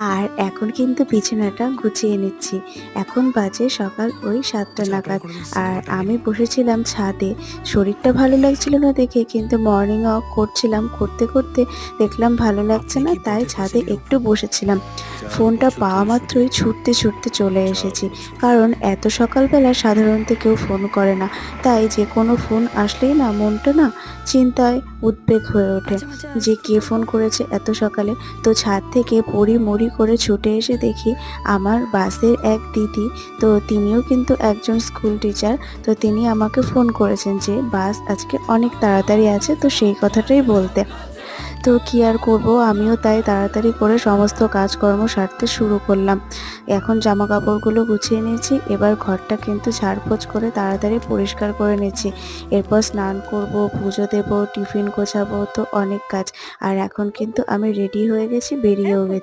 আর এখন কিন্তু বিছানাটা গুছিয়ে নিচ্ছি। এখন বাজে সকাল ওই ৭ঃ০০ আচ্ছা, নাগাদ। আর আমি বসেছিলাম ছাদে। শরীরটা ভালো লাগছিল না দেখে কিন্তু মর্নিং ওয়াক করছিলাম। করতে, করতে দেখলাম ভালো লাগছে না তাই ছাদে একটু বসেছিলাম। ফোনটা পাওয়া মাত্রই ছুটতে, ছুটতে চলে এসেছি। কারণ এত সকালবেলা সাধারণত কেউ ফোন করে না। তাই যে কোনো ফোন আসলেই না মনটা না চিন্তায় উদ্বেগ হয়ে ওঠে। যে কে ফোন করেছে এত সকালে? তো ছাদ থেকে পড়ি-মড়ি করে ছুটে এসে দেখি আমার বাসের এক দিদি তো তিনিও কিন্তু একজন স্কুল টিচার। তো তিনি আমাকে ফোন করেছেন যে বাস আজকে অনেক তাড়াতাড়ি আছে তো সেই কথাটাই বলতে। তো কি আর করব আমিও তাই তাড়াতাড়ি করে সমস্ত কাজকর্ম সারতে শুরু করলাম। এখন জামা কাপড়গুলো গুছিয়ে নিয়েছি। এবার ঘরটা কিন্তু ঝাড়পোছ করে তাড়াতাড়ি পরিষ্কার করে নিয়েছি এরপর স্নান করব, পুজো দেব, টিফিন গোছাবো তো অনেক কাজ। আর এখন কিন্তু আমি রেডি হয়ে গেছি, বেরিয়েও গেছি।